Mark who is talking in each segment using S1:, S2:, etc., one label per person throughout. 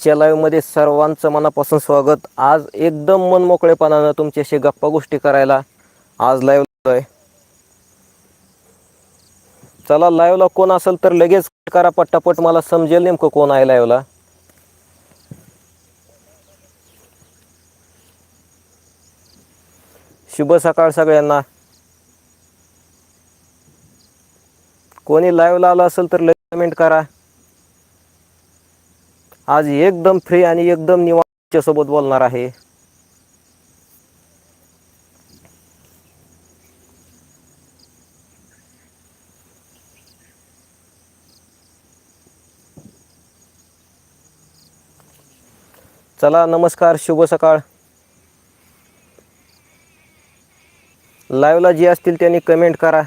S1: आजच्या लाईव्हमध्ये सर्वांचं मनापासून स्वागत. आज एकदम मन मोकळेपणानं तुमच्याशी गप्पा गोष्टी करायला आज लाईव्ह आहे चला लाईव्हला कोण असेल तर लगेच करा पट्टापट. मला समजेल नेमकं कोण आहे लाईव्हला शुभ सकाळ सगळ्यांना. कोणी लाईव्हला आलं असेल तर लगेच कमेंट करा. आज एकदम फ्री आणि एकदम निवांत सोबत बोलणार आहे. चला नमस्कार शुभ सकाळ. लाईव्हला जे असतील त्यांनी कमेंट करा.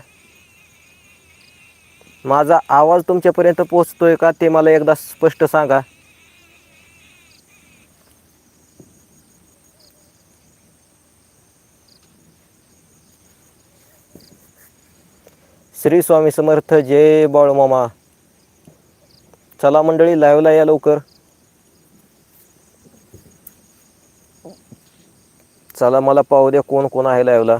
S1: माझा आवाज तुमच्यापर्यंत पोहोचतोय का ते मला एकदा स्पष्ट सांगा. श्री स्वामी समर्थ जय बाळमामा चला मंडळी लाईव्हला या लवकर. चला मला पाहू द्या कोण कोण आहे लाईव्हला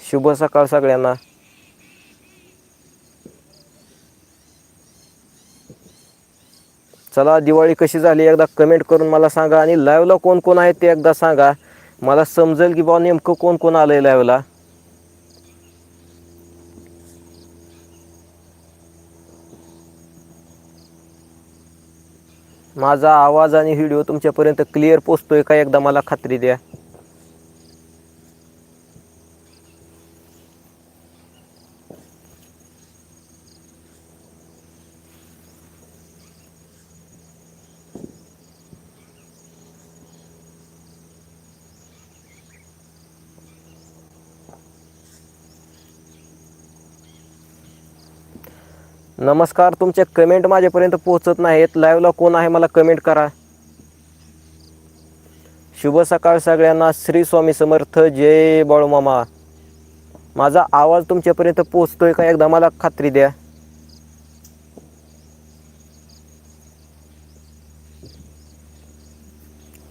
S1: शुभ सकाळ सगळ्यांना. चला दिवाळी कशी झाली एकदा कमेंट करून मला सांगा आणि लाईव्हला कोण कोण आहे ते एकदा सांगा. मला समजेल की बा नेमकं कोण कोण आलं आहे लाईव्हला माझा आवाज आणि व्हिडिओ तुमच्यापर्यंत क्लिअर पोचतोय का एकदा मला खात्री द्या. नमस्कार तुमचे कमेंट माझ्यापर्यंत पोहोचत नाहीत. लाईव्हला कोण आहे मला कमेंट करा. शुभ सकाळ सगळ्यांना. श्री स्वामी समर्थ. जय बाळूमामा. माझा आवाज तुमच्यापर्यंत पोचतोय का? एकदा मला खात्री द्या.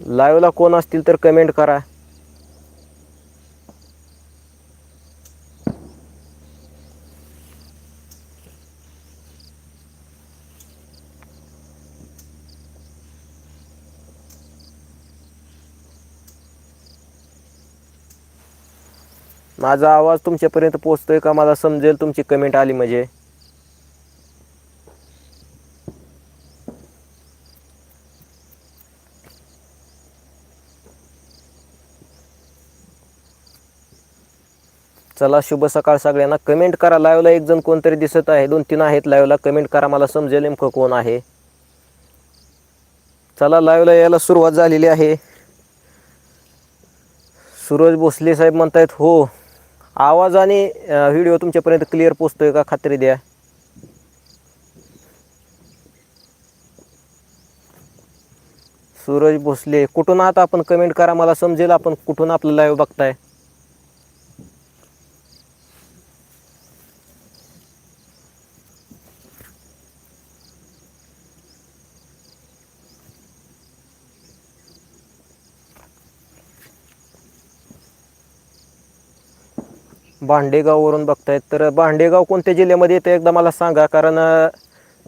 S1: लाईव्हला कोण असतील तर कमेंट करा. माझा आवाज तुमच्यापर्यंत पोहोचतोय का? मला समजेल तुमची कमेंट आली म्हणजे. चला शुभ सकाळ सगळ्यांना. कमेंट करा. लाईव्हला एक जण कोणतरी दिसत आहे. दोन तीन आहेत लाईव्हला कमेंट करा. मला समजेल नेमकं कोण आहे. चला लाईव्हला यायला सुरुवात झालेली आहे. सूरज भोसले साहेब म्हणतायत हो आवाज आणि व्हिडिओ तुमच्यापर्यंत क्लिअर पोचतोय का? खात्री द्या. सूरज भोसले कुठून आहात आपण कमेंट करा मला समजेल आपण कुठून आपलं लाईव्ह बघताय. भांडेगाववरून बघतायत. तर भांडेगाव कोणत्या जिल्ह्यामध्ये येतं एकदा मला सांगा कारण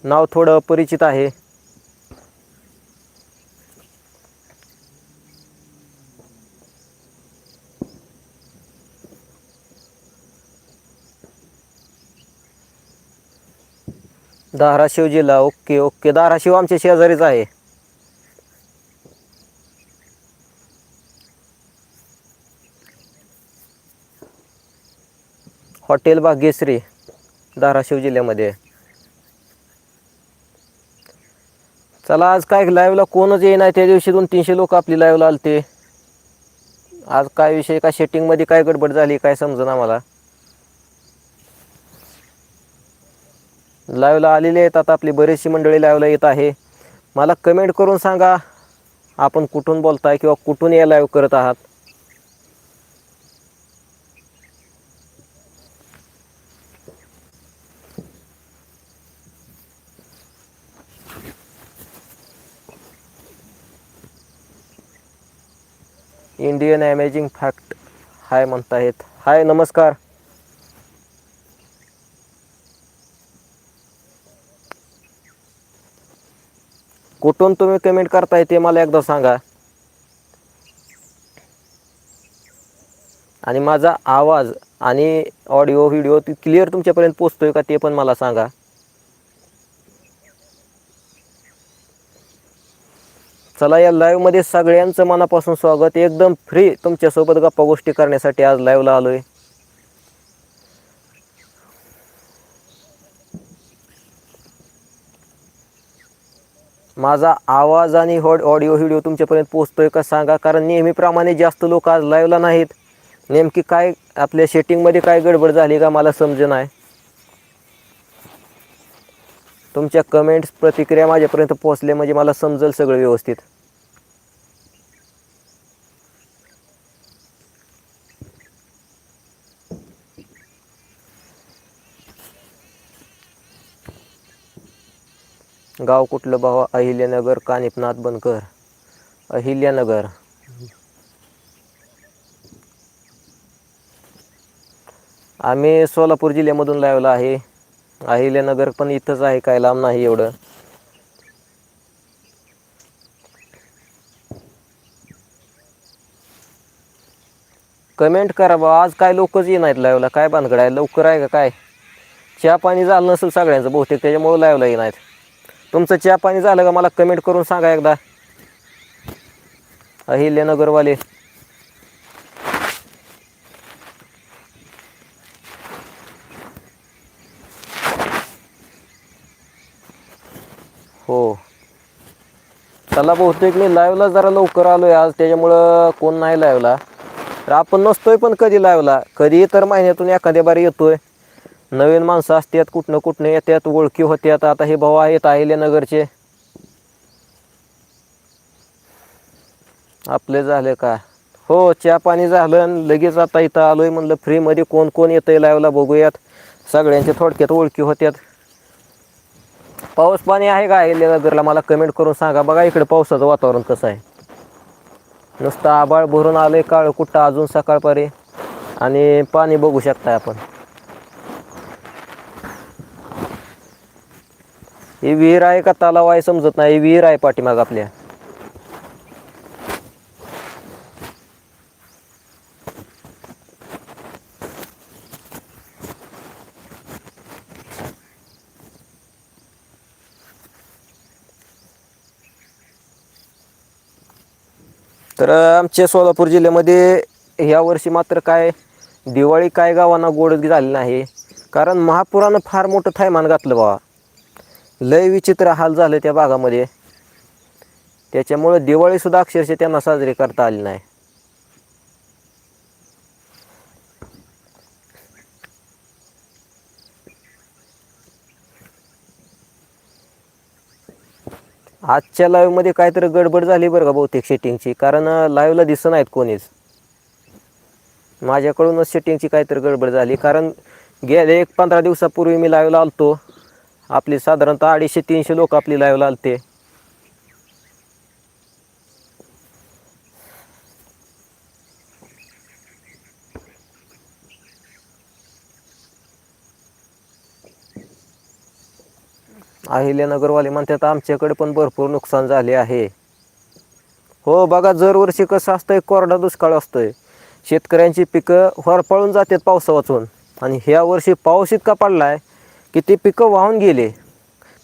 S1: नाव थोडं परिचित आहे. धाराशिव जिल्हा. Okay okay. धाराशिव आमच्या शेजारीच आहे. हॉटेल भाग्यश्री धाराशिव जिल्ह्यामध्ये. चला आज काय लाईव्हला कोणच येईना त्या दिवशी दोन तीनशे लोक आपली लाईव्हला आलते. आज काय विषय का सेटिंगमध्ये काय गडबड झाली काय समजेना मला. लाईव्हला आलेले आहेत आता आपली बरीचशी मंडळी लाईव्हला येत आहे. मला कमेंट करून सांगा आपण कुठून बोलताय किंवा कुठून या लाईव्ह करत आहात. इंडियन ॲमेजिंग फॅक्ट हाय म्हणतायत हाय नमस्कार कुठून तुम्ही कमेंट करताय ते मला एकदा सांगा. आणि माझा आवाज आणि ऑडिओ व्हिडिओ ती क्लिअर तुमच्यापर्यंत पोचतोय का ते पण मला सांगा. चला या लाईव्हमध्ये सगळ्यांचं मनापासून स्वागत. एकदम फ्री तुमच्यासोबत गप्पा गोष्टी करण्यासाठी आज लाईव्हला आलोय. माझा आवाज आणि हॉड ऑडिओ व्हिडिओ तुमच्यापर्यंत पोचतोय का सांगा कारण नेहमीप्रमाणे जास्त लोक आज लाईव्हला नाहीत. नेमकी काय आपल्या सेटिंगमध्ये काय गडबड झाली का मला समज नाही. तुमच्या कमेंट्स प्रतिक्रिया माझ्यापर्यंत पोहोचले म्हणजे मला समजेल सगळं व्यवस्थित. गाव कुठलं भावा? अहिल्यानगर कानिपनाथ बनकर. अहिल्यानगर. आम्ही सोलापूर जिल्ह्यामधून लावला आहे. अहिल्यानगर पण इथंच आहे काय लांब नाही एवढं. कमेंट करा बा आज काय लोकच येणार नाहीत लाईव्हला काय बांधकड आहे? लवकर आहे का काय? चहा पाणी झालं नसेल सगळ्यांचं बहुतेक त्याच्यामुळे लाईव्हला ये नाहीत. तुमचं चहा पाणी झालं का मला कमेंट करून सांगा एकदा. अहिल्यानगरवाले. हो. चला बहुतेक मी लाईव्हला जरा लवकर आलो आहे आज त्याच्यामुळं कोण नाही लाईव्हला तर आपण नसतोय पण कधी लाईव्हला कधी तर महिन्यातून एखाद्या बारी येतोय. नवीन माणसं असतात कुठनं कुठनं येतात ओळखी होत्यात आता हे भाऊ आहेत अहिल्यानगरचे. आपले झाले का? हो चहा पाणी झालं आणि लगेच आता इथं आलोय म्हणलं फ्रीमध्ये कोण कोण येतंय लाईव्हला बघूयात. सगळ्यांच्या थोडक्यात ओळखी होत्यात. पाऊस पाणी आहे का? अहिल्यानगरला मला कमेंट करून सांगा. बघा इकडे पावसाचं वातावरण कसं आहे. नुसतं आबाळ भरून आलंय काळ कुठं अजून सकाळपारी आणि पाणी बघू शकताय आपण. ही विहीर आहे का? तलाव आहे समजत नाही. विहीर आहे पाठीमाग आपल्या. तर आमच्या सोलापूर जिल्ह्यामध्ये ह्या वर्षी मात्र काय दिवाळी काय गावांना गोड झाली नाही. कारण महापुरानं फार मोठं थैमान घातलं बाबा लय विचित्र हाल झाले त्या भागामध्ये. त्याच्यामुळं दिवाळीसुद्धा अक्षरशः त्यांना साजरी करता आली नाही. आजच्या लाईव्हमध्ये काहीतरी गडबड झाली बरं का बहुतेक सेटिंगची कारण लाईव्हला दिसत नाहीत कोणीच. माझ्याकडूनच सेटिंगची काहीतरी गडबड झाली. कारण गेले एक पंधरा दिवसापूर्वी मी लाईव्हला आलतो. आपली साधारणतः अडीचशे तीनशे लोक आपली लाईव्हला आलते. अहिल्यानगरवाले म्हणतात आमच्याकडे पण भरपूर नुकसान झाले आहे. हो बघा दरवर्षी कसं असतंय कोरडा दुष्काळ असतोय. शेतकऱ्यांची पिकं होरपळून जातात पावसा वाचून आणि ह्या वर्षी पाऊस इतका पडलाय की ते पिकं वाहून गेले.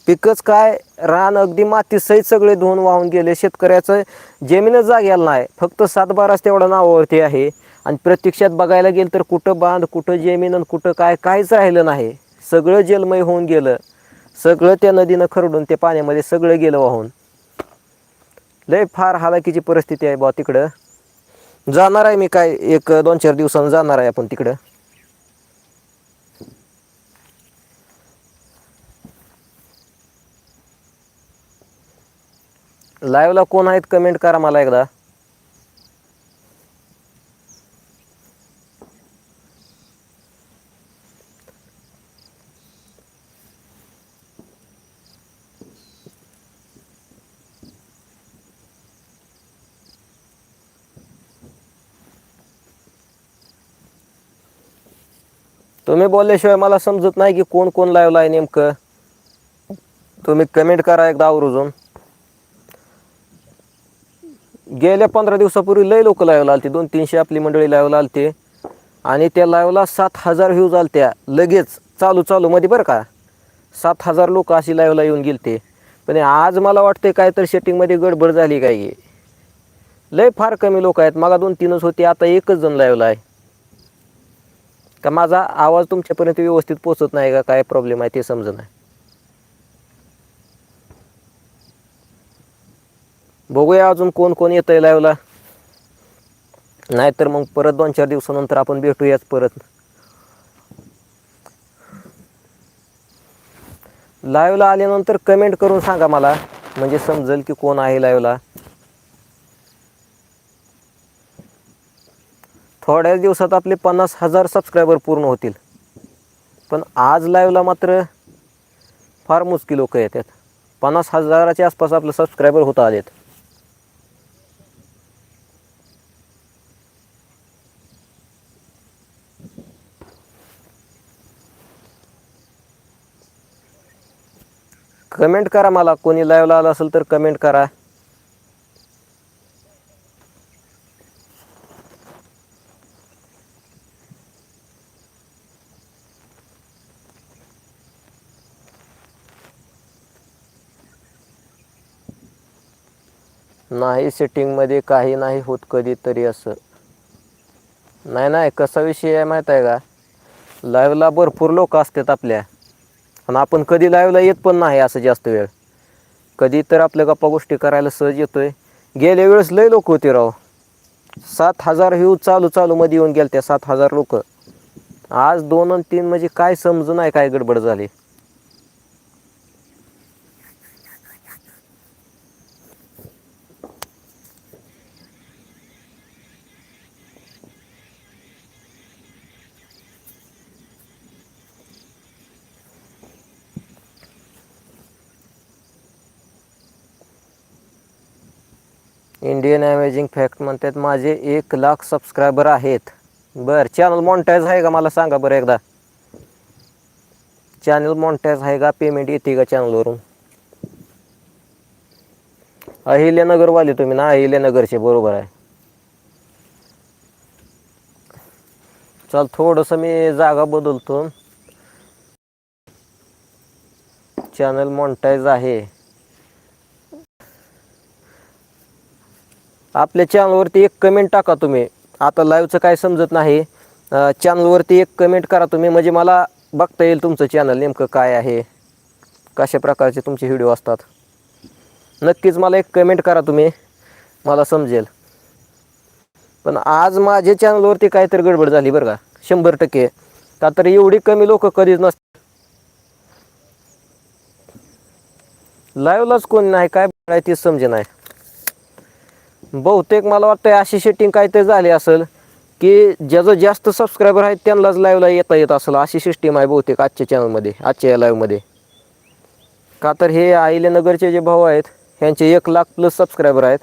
S1: पिकंच काय रान अगदी मातीसहित सगळे धुवून वाहून गेले. शेतकऱ्याचं जमीनच जागेला नाही. फक्त सातबाराच तेवढा नावावरती आहे. आणि प्रत्यक्षात बघायला गेलं तर कुठं बांध कुठं जमीन आणि कुठं काय काहीच राहिलं नाही. सगळं जलमय होऊन गेलं. सगळं त्या नदीनं खरडून ते पाण्यामध्ये सगळं गेलं वाहून. लय फार हालाकीची परिस्थिती आहे बा तिकडं. जाणार आहे मी काय एक दोन चार दिवसानं जाणार आहे आपण तिकडं. लाईव्हला कोण आहेत कमेंट करा मला एकदा. तुम्ही बोलल्याशिवाय मला समजत नाही की कोण कोण लाईव्हला आहे नेमकं. तुम्ही कमेंट करा एकदा आवर्जून. गेल्या पंधरा दिवसापूर्वी लय लोक लाईव्हला आलते. दोन तीनशे आपली मंडळी लाईव्हला आलते. आणि त्या लाईव्हला सात हजार व्ह्यूज आलत्या. लगेच चालू चालू मध्ये बरं का. सात हजार लोक अशी लाईव्हला येऊन गेलते. पण आज मला वाटते काय तर सेटिंगमध्ये गडबड झाली काय लय फार कमी लोक आहेत. मला दोन तीनच होते. आता एकच जण लाईव्हला आहे. का माझा आवाज तुमच्यापर्यंत व्यवस्थित पोचत नाही का? काय प्रॉब्लेम आहे ते समज नाही. बघूया अजून कोण कोण येत आहे लाईव्हला नाहीतर मग परत दोन चार दिवसानंतर आपण भेटूयाच परत. लाईव्हला आल्यानंतर कमेंट करून सांगा मला. म्हणजे समजेल की कोण आहे लाईव्हला थोड्याच दिवसात आपले पन्नास हजार सबस्क्रायबर पूर्ण होतील. पण आज लाईव्हला मात्र फार मुश्किल लोक येतात. पन्नास हजाराच्या आसपास आपले सबस्क्रायबर होत आलेत. कमेंट करा मला. कोणी लाईव्हला आलं असेल तर कमेंट करा. नाही सेटिंगमध्ये काही नाही होत कधीतरी असं. नाही नाही कसा विषय आहे माहीत आहे का? लाईव्हला भरपूर लोक असतात आपल्या. आणि आपण कधी लाईव्हला येत पण नाही असं जास्त वेळ. कधी तर आपल्या गप्पा गोष्टी करायला सहज येतोय. गेल्या वेळेस लय लोक होते राव. सात हजार व्ह्यू चालू चालू मध्ये येऊन गेल त्या सात हजार लोक. आज दोन आणि तीन म्हणजे काय समजू नाही काय गडबड झाली. इंडियन अमेझिंग फॅक्ट म्हणतात माझे एक लाख सबस्क्रायबर आहेत. बरं चॅनल मॉनिटाईज आहे का? मला सांगा बरं एकदा. चॅनल मॉनिटाईज आहे का? पेमेंट येते का चॅनलवरून अहिल्यानगरवाले तुम्ही ना? अहिल्यानगरचे बरोबर आहे. चल थोडंसं मी जागा बदलतो. चॅनल मॉनिटाईज आहे. आपल्या चॅनलवरती एक कमेंट टाका तुम्ही. आता लाईव्हचं काय समजत नाही. चॅनलवरती एक कमेंट करा तुम्ही. म्हणजे मला बघता येईल तुमचं चॅनल नेमकं काय आहे. कशा प्रकारचे तुमचे व्हिडिओ असतात. नक्कीच मला एक कमेंट करा तुम्ही. मला समजेल. पण आज माझ्या चॅनलवरती काहीतरी गडबड झाली बरं का. शंभर टक्के. का तर एवढी कमी लोक कधीच नसतात लाईव्हलाच कोणी नाही. काय आहे तेच समजे नाही. बहुतेक मला वाटतं अशी सेटिंग काहीतरी झाली असेल की ज्याचं जास्त सबस्क्रायबर आहेत त्यांनाच लाईव्हला येता येत असेल. अशी सिस्टीम आहे बहुतेक आजच्या चॅनलमध्ये आजच्या या लाईव्हमध्ये का तर हे आहिल्यानगरचे जे भाऊ आहेत ह्यांचे एक लाख प्लस सबस्क्रायबर आहेत.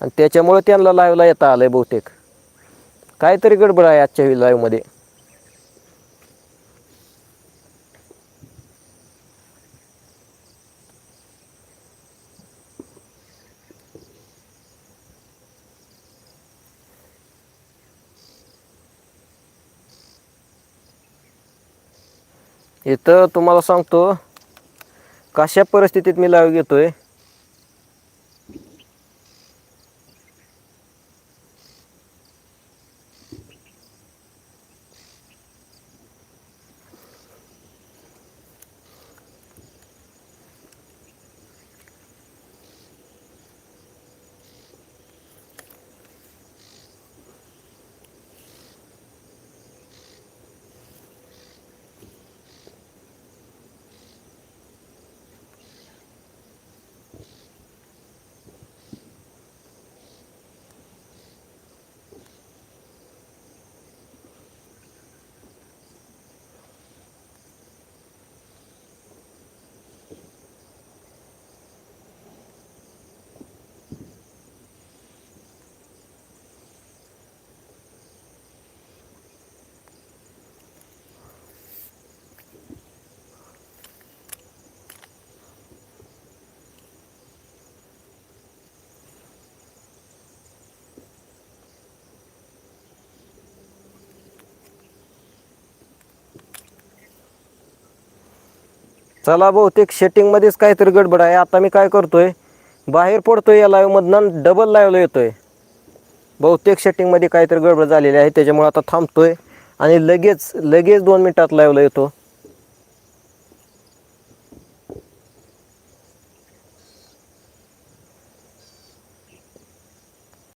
S1: आणि त्याच्यामुळे त्यांना लाईव्हला येता आलं आहे बहुतेक. काहीतरी गडबड आहे आजच्या लाईव्हमध्ये इथं तुम्हाला सांगतो कशा परिस्थितीत मी लाईव्ह आहे चला बहुतेक सेटिंगमध्येच काहीतरी गडबड आहे. आता मी काय करतोय बाहेर पडतोय या लाईव्हमधनं डबल लाईव्हला येतोय. बहुतेक सेटिंगमध्ये काहीतरी गडबड झालेली आहे त्याच्यामुळे आता थांबतोय. आणि लगेच लगेच दोन मिनटात लाईव्हला येतो.